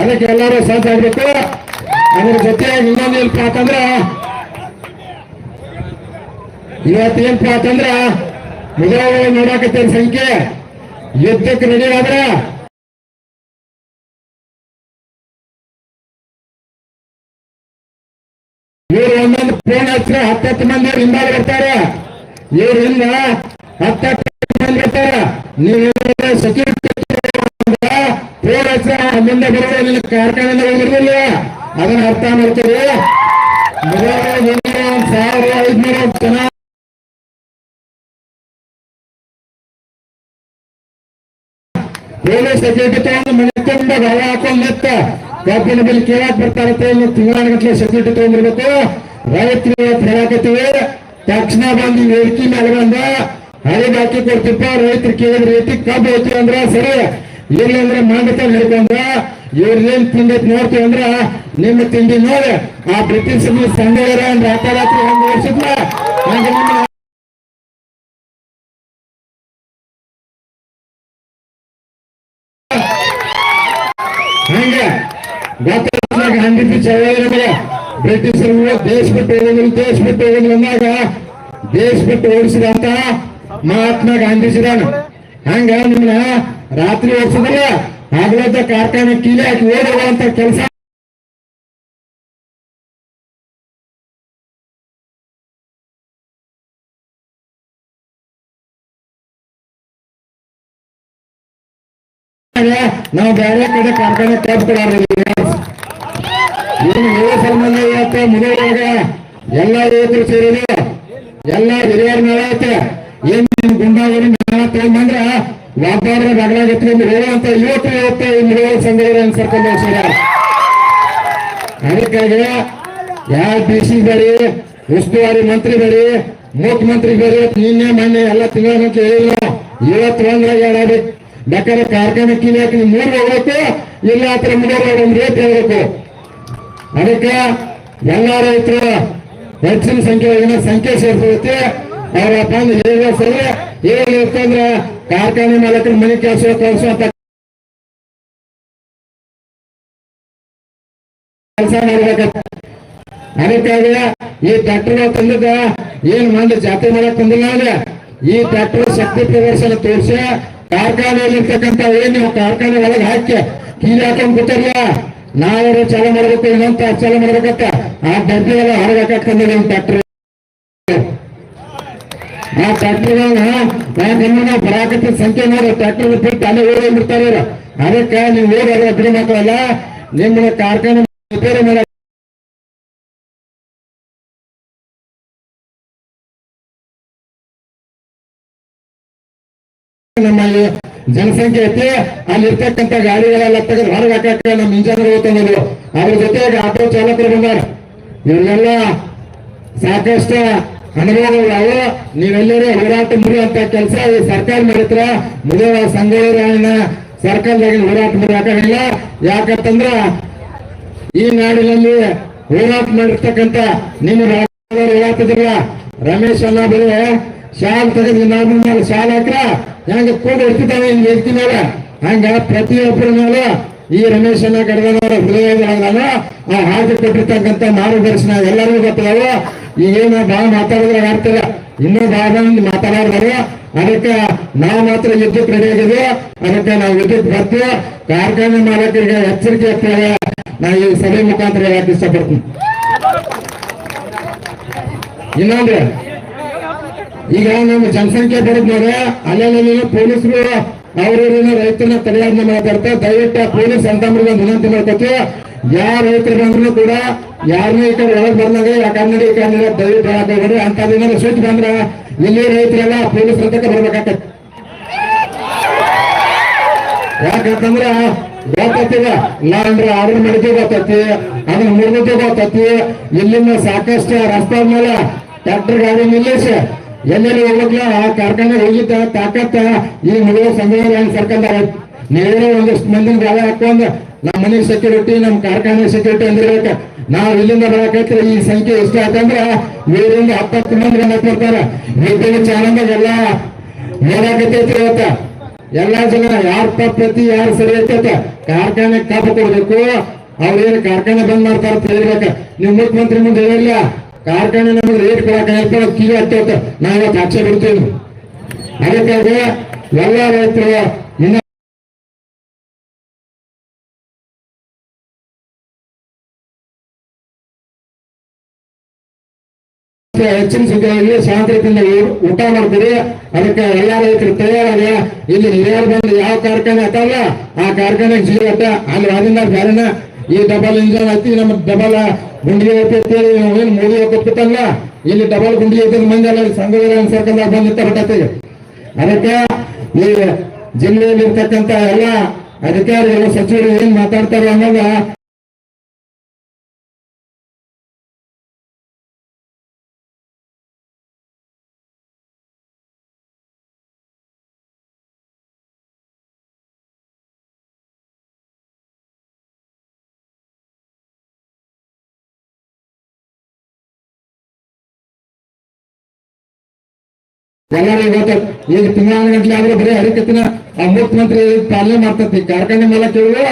ಅದಕ್ಕೆ ಎಲ್ಲರೂ ಸಾಥ್ ಆಗ್ಬೇಕು ಅದ್ರ? ಜೊತೆಯಾಗಿ ಇನ್ನೊಂದು ಏನಪ್ಪ ಅಂತಂದ್ರ ಇವತ್ತು ಏನಪ್ಪ ಅಂತಂದ್ರ ಮುಗಿದ ನೋಡಾಕತ್ತೇನ್ ಸಂಖ್ಯೆ. ಯುದ್ಧಕ್ಕೆ ರೆಡಿ ಹಚ್ಚಿರ ಹತ್ತತ್ತು ಮಂದಿ ಹಿಂದಾಗ ಬರ್ತಾರೆ ಇವ್ರಿಂದ ಹತ್ತತ್ತು ಮಂದಿ ಬರ್ತಾರ ನೀವು ಸೆಕ್ಯೂರಿಟಿ ಫೋನ್ ಹಚ್ಚಿರ ಮುಂದೆ ನಿನ್ನ ಕಾರ್ಖಾನೆ ಹೋಗಿರ್ಲಿಲ್ಲ. ಅದನ್ನ ಅರ್ಥ ಒಂದು ಸಾವಿರ, ಐದ್ನೂರು ಜನ ಪೊಲೀಸ್ ಸೆಕ್ಯೂರಿಟಿ ತಗೊಂಡು ಮನೆ ತುಂಬ ಹವ ಹಾಕೊಂಡು ನಿತ್ತ ಕಬ್ಬಿನ ಬಿಲ್ ಕೇಳಕ್ ಬರ್ತಾರತ್ತೆ ಇನ್ನು ತಿಂಗಳಾನಗಟ್ಲೆ ಸೆಕ್ಯೂರಿಟಿ ತಗೊಂಡಿರ್ಬೇಕು. ರೈತರು ಹೇಳಾಕತ್ತೀವಿ ತಕ್ಷಣ ಬಂದು ವೇದಿಕೆ ಮೇಲೆ ಬಂದ ಬಾಕಿ ಕೊಡ್ತಿಪ್ಪ, ರೈತರು ಕೇಳಿದ ರೀತಿ ಕಬ್ಬು ಐತಿ ಅಂದ್ರ ಸರಿ. ಇಲ್ಲ ಅಂದ್ರೆ ಮಾಂಡತ ಹೇಳ್ಕೊಂಡ ಏನ್ ತಿಂದೈತಿ ನೋಡ್ತೀವಿ ಅಂದ್ರ ನಿಮ್ಮ ತಿಂಡಿ ನೋಡಿ. ಆ ಬ್ರಿಟಿಷ್ ಸಂಘವರ ರಾತ್ರಿ ಒಂದು ಓಡಿಸಿದ್ಲ ಹಂಗೆ ಗೊತ್ತಾಗ ಹಂಗಿದ್ದು ಚಳವಳಿಗೆ ಬ್ರಿಟಿಷರು ದೇಶ ಬಿಟ್ಟು ಹೋಗಲು ದೇಶ ಬಿಟ್ಟು ಹೋಗಲು ಅಂದಾಗ ದೇಶ ಬಿಟ್ಟು ಓಡಿಸಿದಂತ ಮಹಾತ್ಮ ಗಾಂಧೀಜಿ ಹಂಗ ನಿಮ್ನ ರಾತ್ರಿ ಓಡಿಸಿದ್ರೆ ಹಗಲತ್ತ ಕಾರ್ಖಾನೆ ಕೀಲಿ ಹಾಕಿ ಓಡುವಂತ ಕೆಲಸ. ನಾವು ಬೇರೆ ಕಡೆ ಕಾರ್ಖಾನೆ ಕಬ್ಬು ಕೊಡೋರಿಲ್ಲ ಏನು ಹೇಳೋ ಸಂಬಂಧ ಇವತ್ತು ಮುಗಿಯುವಾಗ ಎಲ್ಲ ಯುವಕರು ಸೇರಿದೆ ಎಲ್ಲ ಹಿರಿಯರ ಮೇಲೆ ಐತೆ. ಏನ್ ನಿಮ್ ಗುಂಡಾಗರಿ ನಾವ ತಗೊಂಡ್ಬಂದ್ರ ವ್ಯಾಪಾರ ಬಗಲಾಗ ಎತ್ಕೊಂಡು ಹೋಗುವಂತ ಯುವಕರು ಇವತ್ತು ಈ ಮುಳುವ ಸಂಘದ ಸರ್ಕಲ್ ಸರ ಅದಕ್ಕಾಗಿ ಯಾವ ಡಿ ಸಿ ಬೇಡಿ, ಉಸ್ತುವಾರಿ ಮಂತ್ರಿ ಬೇಡಿ, ಮುಖ್ಯಮಂತ್ರಿ ಬೇರೆ ನಿನ್ನೆ, ಮೊನ್ನೆ ಎಲ್ಲ ತಿಂಗಳ ಅಂತ ಹೇಳಿಲ್ಲ ಇವತ್ತು ಒಂದ್ರಾಗ ಹೇಳಬೇಕು ಬೇಕಾದ್ರೆ ಕಾರ್ಖಾನೆ ಕೀಲಿ ಹಾಕಿ ಮೂರು ಹೋಗ್ಬೇಕು, ಇಲ್ಲ ಆತರ ಮುಂದೆ ಒಂದು ರೇಟ್ ಹೇಳ್ಬೇಕು. ಅದಕ್ಕೆ ಎಲ್ಲ ರೈತರು? ಹೆಚ್ಚಿನ ಸಂಖ್ಯೆ ಏನ ಸಂಖ್ಯೆ ಸೇರ್ತೈತಿ ಅವ್ರ ಅಂದ್ರೆ ಹೇಗೆ ಇರ್ತಂದ್ರೆ ಕಾರ್ಖಾನೆ ಮಾಲಕರ ಮನೆ ಕೆಲಸ ಕೆಲಸ ಅಂತ ಕೆಲಸ ಮಾಡ್ಬೇಕಂತ. ಅದಕ್ಕಾಗಿ ಈ ಟ್ರ್ಯಾಕ್ಟರ್ ತಂದಿದ್ದ, ಏನ್ ಮಂದಿ ಜಾತ್ರೆ ಮಾಡಕ್ ತಂದಿಲ್ಲ ಅಂದ್ರೆ ಈ ಟ್ರ್ಯಾಕ್ಟರ್ ಶಕ್ತಿ ಪ್ರದರ್ಶನ ತೋರಿಸಿ ಕಾರ್ಖಾನೆಯಲ್ಲಿ ಇರ್ತಕ್ಕಂಥ ಏನ್ ನೀವು ಕಾರ್ಖಾನೆ ಒಳಗೆ ಹಾಕಿ ಕೀಲಿ ಹಾಕೊಂಡ್ ನಾವು ನಾವರು ಚಾಲೂ ಮಾಡ್ಬೇಕು, ಇನ್ನೊಂದು ಚಾಲೂ ಮಾಡ್ಬೇಕಂತ. ಆ ಡಬ್ಬಿ ಎಲ್ಲ ಹೊರಗೆ ಹಾಕಕ್ ತಂದಿಲ್ಲ ಒಂದು ಟ್ರ್ಯಾಕ್ಟರ್ ಆ ಟ್ರ್ಯಾಕ್ಟರ್ಗಳನ್ನ ನಮ್ಮನ್ನ ಸಂಖ್ಯೆ ನೋಡಿ ಟ್ಯಾಕ್ಟರ್ ಬಿಟ್ಟು ಅಲ್ಲೇ ಓಡಿ ಬಿಡ್ತಾರೆ ಇವ್ರು. ಅದಕ್ಕೆ ನೀವು ಓಡಿ ಅದ್ರ ಮಕ್ಕಳಲ್ಲ ನಿಮ್ಮ ಕಾರ್ಖಾನೆ ರಿಪೇರಿ ಮಾಡ ನಮ್ಮಲ್ಲಿ ಜನಸಂಖ್ಯೆ ಐತಿ, ಅಲ್ಲಿ ಇರ್ತಕ್ಕಂಥ ಗಾಡಿಗಳೆಲ್ಲ ತೆಗೆದು ಹೊರಗೆ ಹಾಕಕ್ಕೆ ನಮ್ಮ ಇಂಜನ್ ಹೋಗ್ತಂದ್ರು ಅದ್ರ ಜೊತೆಗೆ ಆಟೋ ಚಾಲಕರು ಬಂದಾರ. ಇವರೆಲ್ಲ ಸಾಕಷ್ಟು ಅನುಭವಗಳಾವು ನೀವೆಲ್ಲರೂ ಹೋರಾಟ ಮುರಿಯುವಂತ ಕೆಲಸ ಈ ಸರ್ಕಾರ ಮಾಡಿದ್ರೆ ಮುಗಿಯುವ ಸಂಘಗಳನ್ನ ಸರ್ಕಾರದಾಗ ಹೋರಾಟ ಮುರಿಯಾಕಾಗಿಲ್ಲ ಯಾಕಂತಂದ್ರ ಈ ನಾಡಿನಲ್ಲಿ ಹೋರಾಟ ಮಾಡಿರ್ತಕ್ಕಂಥ ನಿಮ್ಮ ರಾಜ್ಯದವರು ರಮೇಶ್ ಅಲ್ಲ ಬರೀ ಶಾಲ್ ತೆಗೆದು ನಾಡಿನ ಮೇಲೆ ಶಾಲ್ ಹಾಕ್ರ ಹೆಂಗ ಕೂಡ ಇರ್ತಿದ್ದಾವೆ ಹಿಂಗೆ ಮೇಲೆ ಹಂಗ ಪ್ರತಿಯೊಬ್ಬರ ಮೇಲೆ ಈ ರಮೇಶ್ ಅನ್ನ ಗಡದವರ ಹೃದಯದೊಳಗನ ಆ ಹಾಕಿ ಕೊಟ್ಟಿರ್ತಕ್ಕಂಥ ಮಾರ್ಗದರ್ಶನ ಎಲ್ಲರಿಗೂ ಗೊತ್ತದವ ಈಗೇನು ಬಹಳ ಮಾತಾಡಿದ್ರೆ ಮಾಡ್ತಾರ ಇನ್ನೂ ಬಹಳ ಮಂದಿ ಅದಕ್ಕೆ ನಾವು ಮಾತ್ರ ರೆಡಿ ಆಗಿದ್ವಿ. ಅದಕ್ಕೆ ನಾವು ಯುದ್ಧಕ್ಕೆ ಬರ್ತೀವಿ. ಕಾರ್ಖಾನೆ ಮಾಲಕರಿಗೆ ಎಚ್ಚರಿಕೆ ಇರ್ತೇವೆ ನಾ ಈ ಸಭೆ ಮುಖಾಂತರ ಹೇಳಕ್ ಇಷ್ಟಪಡ್ತೀನಿ. ಇನ್ನೊಂದು, ಈಗ ನಮ್ಮ ಜನಸಂಖ್ಯೆ ಬರೋದ್ ನೋಡ್ರೆ ಅಲ್ಲೆಲ್ಲ ಪೊಲೀಸರು ಅವ್ರೇನೋ ರೈತರನ್ನ ತಡೆಯಾಜ್ಞೆ ಮಾತಾಡ್ತಾರೆ ದಯವಿಟ್ಟು ಪೊಲೀಸ್ ಅಂತಂದ್ರೆ ವಿನಂತಿ ಮಾಡ್ಕೊತೀವಿ ಯಾವ ರೈತರು ಬಂದ್ರು ಕೂಡ ಯಾರನ್ನೂ ಈ ಕಡೆ ಒಳಗೆ ಬಂದಾಗ ಆ ಕನ್ನಡ, ಈ ಕನ್ನಡ ದಯವಿಟ್ಟು ಹೇಳಕ್ ಹೋಗ್ಬೇಡಿ ಅಂತದೇನಾದ್ರು ಬಂದ್ರ ಇಲ್ಲಿ ರೈತರೆಲ್ಲ ಪೊಲೀಸ್ ಹತ್ರಕ್ಕೆ ಬರ್ಬೇಕಾಗ್ತದೆ. ಯಾಕಂತಂದ್ರ ನಾ ಅಂದ್ರೆ ಆರ್ಡರ್ ಮಾಡಿದ್ದೆ ಗೊತ್ತೈತಿ, ಅದನ್ನ ಮುರಿದಿದ್ದೆ ಗೊತ್ತೈತಿ. ಇಲ್ಲಿಂದ ಸಾಕಷ್ಟು ರಸ್ತೆ ಮೇಲೆ ಟ್ರ್ಯಾಕ್ಟರ್ ಗಾಡಿ ನಿಲ್ಲಿಸಿ ಎಲ್ಲೆಲ್ಲಿ ಹೋಗ್ಲ ಆ ಕಾರ್ಖಾನೆ ಹೋಗಿದ್ದ ತಾಕತ್ತ? ಈ ಮುಳುವ ಸಂಘ ಸರ್ಕಾರ ನೀವೇ ಒಂದಷ್ಟು ಮಂದಿನ ಜಾಗ ಹಾಕೊಂಡ್ ನಮ್ಮ ಮನೆ ಸೆಕ್ಯೂರಿಟಿ ನಮ್ಮ ಕಾರ್ಖಾನೆ ಸೆಕ್ಯೂರಿಟಿ ಅಂದಿರ್ಬೇಕು. ನಾವು ಇಲ್ಲಿಂದ ಬರಕೈತ್ರ ಈ ಸಂಖ್ಯೆ ಎಷ್ಟು ಆತಂದ್ರ ಇವರಿಂದ ಹತ್ತತ್ತು ಮಂದಿ ಮಾತಾಡ್ತಾರ ಇದ್ದಾಗ ಚಾನಲ್ದಾಗ ಎಲ್ಲ ನೋಡಕತ್ತೈತ್ರಿ ಇವತ್ತ. ಎಲ್ಲಾ ಜನ ಯಾರ ಪ್ರತಿ ಯಾರು ಸರಿ ಐತೈತ ಕಾರ್ಖಾನೆ ಕಾಪು ಕೊಡ್ಬೇಕು. ಅವ್ರೇನು ಕಾರ್ಖಾನೆ ಬಂದ್ ಮಾಡ್ತಾರ ಅಂತ ಹೇಳ್ಬೇಕ ನೀವು ಮುಖ್ಯಮಂತ್ರಿ ಮುಂದೆ ಹೇಳಿಲ್ಲ ಕಾರ್ಖಾನೆ ನಮಗೆ ರೇಟ್ ಕೊಡಕ ಹೇಳ್ತಾರ ಕಿವಿ ಹತ್ತೋತ ನಾವು ಇವತ್ತು ಆಕ್ಷೆ ಬಿಡ್ತೇನೆ. ಅದಕ್ಕಾಗಿ ಎಲ್ಲ ರೈತರು ಇನ್ನ ಹೆಚ್ಚಿನ ಸಂಖ್ಯೆಯಲ್ಲಿ ಶಾಂತಿಯಿಂದ ಊಟ ಮಾಡ್ತೀರಿ. ಅದಕ್ಕೆ ಎಲ್ಲ ರೈತರು ತಯಾರಾಗ ಇಲ್ಲಿ ಹಿರಿಯರು ಬಂದು ಯಾವ ಕಾರ್ಖಾನೆ ಅತ್ತಲ್ಲ ಆ ಕಾರ್ಖಾನೆ ಜೀವತ್ತ ಅಲ್ಲಿ ಅದನ್ನ ಬೇರೆನ ಈ ಡಬಲ್ ಇಂಜನ್ ಐತಿ ನಮ್ಮ ಡಬಲ್ ಗುಂಡಿ ಐತಿ ಅಂತೇಳಿ ಏನು ಮೋದಿ ಕೊಟ್ಬಿಟ್ಟಲ್ಲ ಇಲ್ಲಿ ಡಬಲ್ ಗುಂಡಿ ಐತಿ ಮಂದಿ ಅಲ್ಲ ಸರ್ಕಾರ ಬಂದಿತ್ತ ಹೊಟ್ಟತಿ ಅದಕ್ಕೆ ಈ ಜಿಲ್ಲೆಯಲ್ಲಿ ಇರ್ತಕ್ಕಂತ ಎಲ್ಲ ಅಧಿಕಾರಿಗಳು, ಸಚಿವರು ಏನ್ ಮಾತಾಡ್ತಾರೆ ಅನ್ನೋದ ಎಲ್ಲರೂ ಇವತ್ತು ಈಗ ತಿಂಗಳ ಗಂಟೆ ಆದ್ರೆ ಬರೀ ಹರಿಕತ್ತಿನ ಆ ಮುಖ್ಯಮಂತ್ರಿ ಪಾಲನೆ ಮಾಡ್ತತಿ. ಕಾರ್ಖಾನೆ ಮೇಲೆ ಹೇಳಿದ್ರು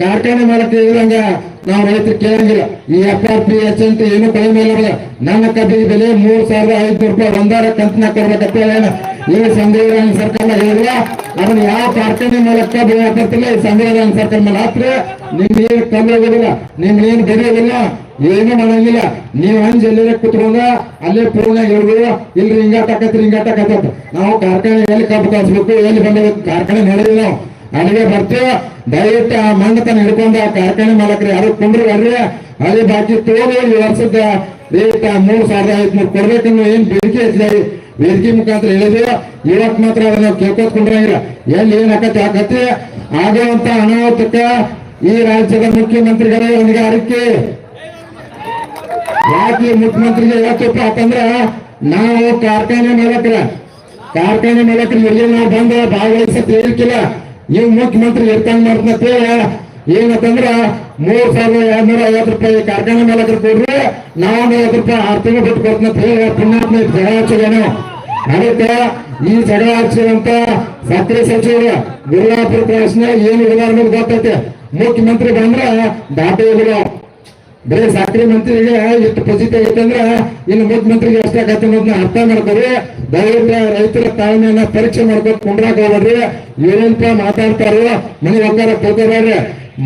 ಕಾರ್ಖಾನೆ ಮೇಲೆ ಹೇಳಿದಂಗ ನಾವು ರೈತರು ಕೇಳಂಗಿಲ್ಲ. ಈ ಎಫ್ ಆರ್ ಪಿ ಎಚ್ ಅಂತ ಏನು ಕಡಿಮೆ ಇಲ್ಲ. ನನ್ನ ಕಬ್ಬಿ ಬೆಲೆ ಮೂರ್ ಸಾವಿರದ ಐದು ರೂಪಾಯಿ. ಒಂದಾರ ಕಂತನ ಕೊಡ್ಬೇಕಂತ ಹೇಳಿ ಈ ಸಂದೇಹ ಸರ್ಕಾರ ಹೇಳಿದ್ರ, ಅದನ್ನ ಯಾವ ಕಾರ್ಖಾನೆ ಮೂಲಕ ಬೆಳೆಯತ್ತಿಲ್ಲ ಈ ಸಂವಿಧಾನ ಸರ್ಕಾರ ಮೇಲೆ ಹತ್ರ ನಿಮ್ಗೆ ಏನು ತೊಂದರೆ ಆಗೋದಿಲ್ಲ. ನಿಮ್ಗೆ ಏನು ಬೆಳೆಯೋದಿಲ್ಲ ಏನು ಮಾಡಂಗಿಲ್ಲ. ನೀವ್ ಹಂಜ್ ಎಲ್ಲೇ ಕುತ್ಕೊಂಡ ಅಲ್ಲೇ ಪೂರ್ಣ ಹೇಳ್ಬೋದು ಇಲ್ರಿ ಹಿಂಗಾಟ ಆಕತ್ರಿ ಹಿಂಗಾಟ ಆಕತ್ತ ನಾವು ಕಾರ್ಖಾನೆ ಎಲ್ಲಿ ಕಬ್ಬು ಕಳಿಸ್ಬೇಕು ಎಲ್ಲಿ ಬಂದ ಕಾರ್ಖಾನೆ ನೋಡಿದ್ವಿ ನಾವು. ಅಲ್ಲಿಗೆ ಬರ್ತೇವೆ. ದಯವಿಟ್ಟು ಆ ಮಂಡತನ ಹಿಡ್ಕೊಂಡು ಆ ಕಾರ್ಖಾನೆ ಮಾಲಕರು ಯಾರು ಕುಂಡ್ರಿ ಬರ್ರಿ. ಅಲ್ಲಿ ಬಾಕಿ ತೋರಿ ವರ್ಷದ ರೇಟ್ ಮೂರ್ ಸಾವಿರದ ಐದ್ನೂರು ಕೊಡ್ಬೇಕನ್ನೋ ಏನ್ ಬೇಡಿಕೆ ಐತಿ ವೇದಿಕೆ ಮುಖಾಂತರ ಹೇಳಿದೀವ. ಇವತ್ ಮಾತ್ರ ಅದನ್ನ ಕೇಳ್ಕೊತ್ಕೊಂಡ್ರಂಗಿಲ್ಲ ಎಲ್ಲಿ ಏನ್ ಆಕತಿ ಆಕತಿ? ಆಗುವಂತ ಅನಾಹುತಕ್ಕ ಈ ರಾಜ್ಯದ ಮುಖ್ಯಮಂತ್ರಿಗಳೇ ಹೊಣೆಗಾರಿಕೆ ಯಾಕೆ ಮುಖ್ಯಮಂತ್ರಿಗೆ ಯಾಕಪ್ಪ ಅಂತಂದ್ರೆ ನಾವು ಕಾರ್ಖಾನೆ ಮಾಲಕರ ಕಾರ್ಖಾನೆ ಮಾಲಕರು ಎಲ್ಲಿ ನಾವು ಬಂದು ಭಾಗವಹಿಸಕ್ ಹೇಳಿಕಿಲ್ಲ ನೀವು ಮುಖ್ಯಮಂತ್ರಿ ಇರ್ತಂಗ್ ಮಾಡ್ತಂತ ಏನಂತಂದ್ರ ಮೂರ್ ಸಾವಿರದ ಎರಡ್ನೂರ ಐವತ್ತು ರೂಪಾಯಿ ಕಾರ್ಖಾನೆ ಮಾಲಕರು ಕೊಡ್ರಿ ನಾವು ಐವತ್ತು ರೂಪಾಯಿ ಆರು ತಿಂಗಳು ಬಿಟ್ಟು ಕೊಡ್ತಂತ ಹೇಳಿ ಪುಣ್ಯಾತ್ಮ ಜಗಳ ಹಚ್ಚಿದೇನು ಅದಕ್ಕೆ ಈ ಜಗಳ ಹಚ್ಚಿದಂತ ಸಕ್ರೆ ಸಚಿವರು ಗುರುವಾಪುರ ಪ್ರಶ್ನೆ ಏನು ಇಲ್ಲ ಅನ್ನೋದು ಗೊತ್ತೈತೆ. ಮುಖ್ಯಮಂತ್ರಿ ಬಂದ್ರೆ ದಾಟಿ ಹೋಗಿಲ್ಲ ಬರೀ ಸಾಕ್ರಿ ಮಂತ್ರಿಗೆ ಎಷ್ಟು ಪಜಿತ ಐತಂದ್ರ ಇನ್ನು ಮುಖ್ಯಮಂತ್ರಿಗೆ ಎಷ್ಟಾಗತ್ತೆ ಅನ್ನೋದನ್ನ ಅರ್ಥ ಮಾಡ್ಕೊರಿ ದಯವಿಟ್ಟು ರೈತರ ತಾಳ್ಮೆಯನ್ನ ಪರೀಕ್ಷೆ ಮಾಡ್ಕೊಂಡು ಕುಂಡ್ರಾಕ್ ಹೋಗ್ಬೇಡ್ರಿ ಏನಂತ ಮಾತಾಡ್ತಾರೋ, ಮನೆ ಹೋಗ್ತಾರ ಕೂತಾರ್ರಿ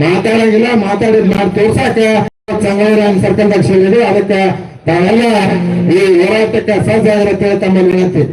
ಮಾತಾಡಂಗಿಲ್ಲ, ಮಾತಾಡಿದ್ ಮಾಡಿ ತೋರ್ಸಾಕ ಸರ್ಕಾರದಾಗ ಸೇರಿದ್ರು ಅದಕ್ಕೆ ತಾವೆಲ್ಲ ಈ ಹೋರಾಟಕ್ಕೆ ಸಜ್ಜಾಗಿರುತ್ತೆ ತಮ್ಮಲ್ಲಿ ವಿನಂತಿ.